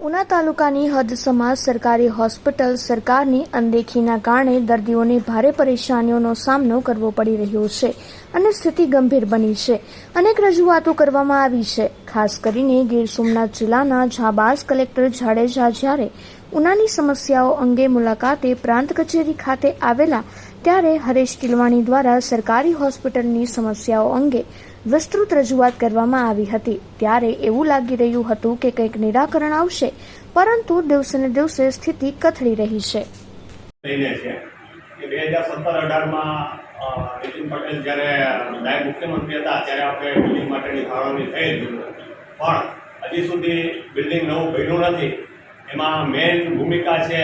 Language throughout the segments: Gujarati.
ઉના તાલુકાની હદસમાં સરકારી હોસ્પિટલ સરકારની અનદેખીના કારણે દર્દીઓને ભારે પરેશાનીઓનો સામનો કરવો પડી રહ્યો છે અને સ્થિતિ ગંભીર બની છે. અનેક રજૂઆતો કરવામાં આવી છે. ખાસ કરીને ગીર સોમનાથ જિલ્લાના જાબાઝ કલેક્ટર જાડેજા જ્યારે ઉનાની સમસ્યાઓ અંગે મુલાકાતે પ્રાંત કચેરી ખાતે આવેલા ત્યારે હરેશ કિલવાણી દ્વારા સરકારી હોસ્પિટલની સમસ્યાઓ અંગે વિસ્તૃત રજૂઆત કરવામાં આવી હતી. ત્યારે એવું લાગી રહ્યું હતું કે કંઈક નિરાકરણ આવશે, પરંતુ દિવસે ને દિવસે સ્થિતિ કથળી રહી છે. બે હજાર સત્તર અઢારમાં નીતિન પટેલ જ્યારે નાયબ મુખ્યમંત્રી હતા, ત્યારે આપણે બિલ્ડિંગ માટેની ફાળવણી થઈ હતી પણ હજી સુધી બિલ્ડિંગ નવું બન્યું નથી. એમાં મેઇન ભૂમિકા છે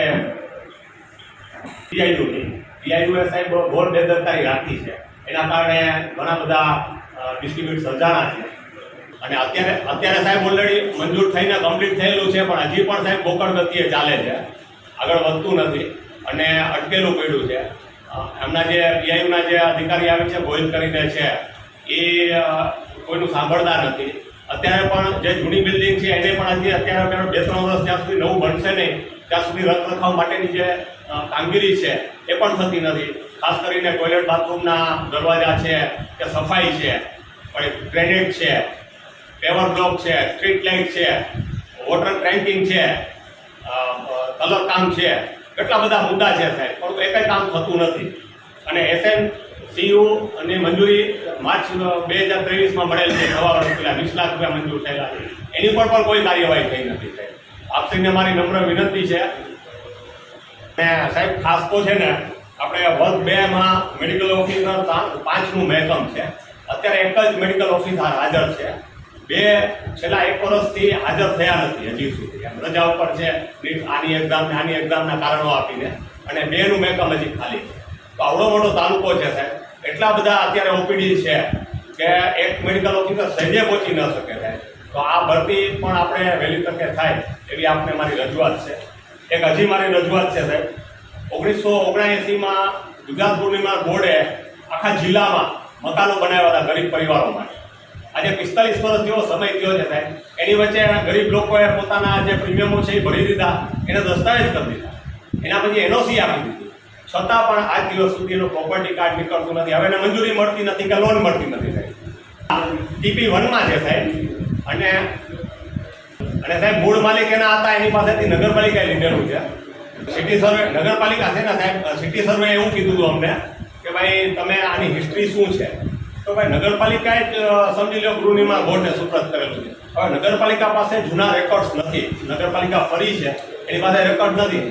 પીઆઈયુની પીઆઈયુએ સાહેબ ઘોર બેદરકારી રાખી છે. એના કારણે ઘણા બધા ડિસ્ટ્રીબ્યુટ સર્જાણા છે. અને અત્યારે અત્યારે સાહેબ ઓલરેડી મંજૂર થઈને કમ્પ્લીટ થયેલું છે, પણ હજી પણ સાહેબ બોકડ ગતિએ ચાલે છે. આગળ વધતું નથી. અને અટકેલું પડ્યું છે. એમના જે પીઆઈયુના જે અધિકારી આવે છે ગોહિલ કરીને છે, એ કોઈનું સાંભળતા નથી. અત્યારે પણ જે જૂની બિલ્ડિંગ છે, એને પણ હજી અત્યારે બે ત્રણ વર્ષ ત્યાં સુધી નવું બનશે નહીં. ત્યાં સુધી રખરખાવ માટેની જે કામગીરી છે, એ પણ થતી નથી. ખાસ કરીને ટોયલેટ બાથરૂમના દરવાજા છે, કે સફાઈ છે પછી ડ્રેનેજ છે પેવર બ્લોક છે સ્ટ્રીટ લાઇટ છે વોટર ટ્રેન્કિંગ છે કલર કામ છે. કેટલા બધા મુદ્દા છે સાહેબ પણ એ કંઈ કામ થતું નથી. અને એસએન, સીયુ અને મંજૂરી માર્ચ બે હજાર ત્રેવીસમાં મળેલ છે નવા વર્ષ પહેલાં વીસ લાખ રૂપિયા મંજૂર થયેલા એની પર પણ કોઈ કાર્યવાહી થઈ નથી સાહેબ. આપશ્રીને મારી નમ્ર વિનંતી છે. ને સાહેબ, ખાસ તો છે ને, આપણે વર્ગ બેમાં મેડિકલ ઓફિસર પાંચનું મહેકમ છે. અત્યારે એક જ મેડિકલ ઓફિસર હાજર છે. બે, છેલ્લા એક વર્ષથી હાજર થયા નથી હજી સુધી. એમ રજા ઉપર છે આની એક્ઝામ આની એક્ઝામના કારણો આપીને. અને બેનું મેકઅપ હજી ખાલી છે. તો આવડો મોટો તાલુકો છે સાહેબ. એટલા બધા અત્યારે ઓપીડી છે કે એક મેડિકલ ઓફિસર સહેજે પહોંચી ન શકે સાહેબ. તો આ ભરતી પણ આપણે વહેલી તકે થાય એવી આપને મારી રજૂઆત છે. એક હજી મારી રજૂઆત છે સાહેબ. ઓગણીસો ઓગણએંસીમાં ગુજરાત પૂર્ણિમા બોર્ડે આખા જિલ્લામાં મકાનો બનાવ્યા હતા ગરીબ પરિવારો માટે. આજે પિસ્તાલીસ વર્ષ જેવો સમય થયો છે સાહેબ. એની વચ્ચે ગરીબ લોકોએ પોતાના જે પ્રીમિયમો છે એ ભરી દીધા, એને દસ્તાવેજ કરી દીધા. એના પછી એનઓસી આપી દીધી. છતાં પણ આજ દિવસ સુધી એનું પ્રોપર્ટી કાર્ડ નીકળતું નથી. હવે એને મંજૂરી મળતી નથી કે લોન મળતી નથી સાહેબ. ટીપી વનમાં છે સાહેબ. અને અને સાહેબ મૂળ માલિક એના હતા, એની પાસેથી નગરપાલિકાએ લીધેલું છે. સિટી સર્વે નગરપાલિકા છે ને સાહેબ સિટી સર્વે એવું કીધું હતું અમને કે ભાઈ તમે આની હિસ્ટ્રી શું છે? તો ભાઈ નગરપાલિકાએ જ સમજી લો ગૃહનિર્માણ બોર્ડને સુપ્રત કરેલું છે. હવે નગરપાલિકા પાસે જૂના રેકોર્ડ્સ નથી. નગરપાલિકા ફરી છે, એની પાસે રેકોર્ડ નથી.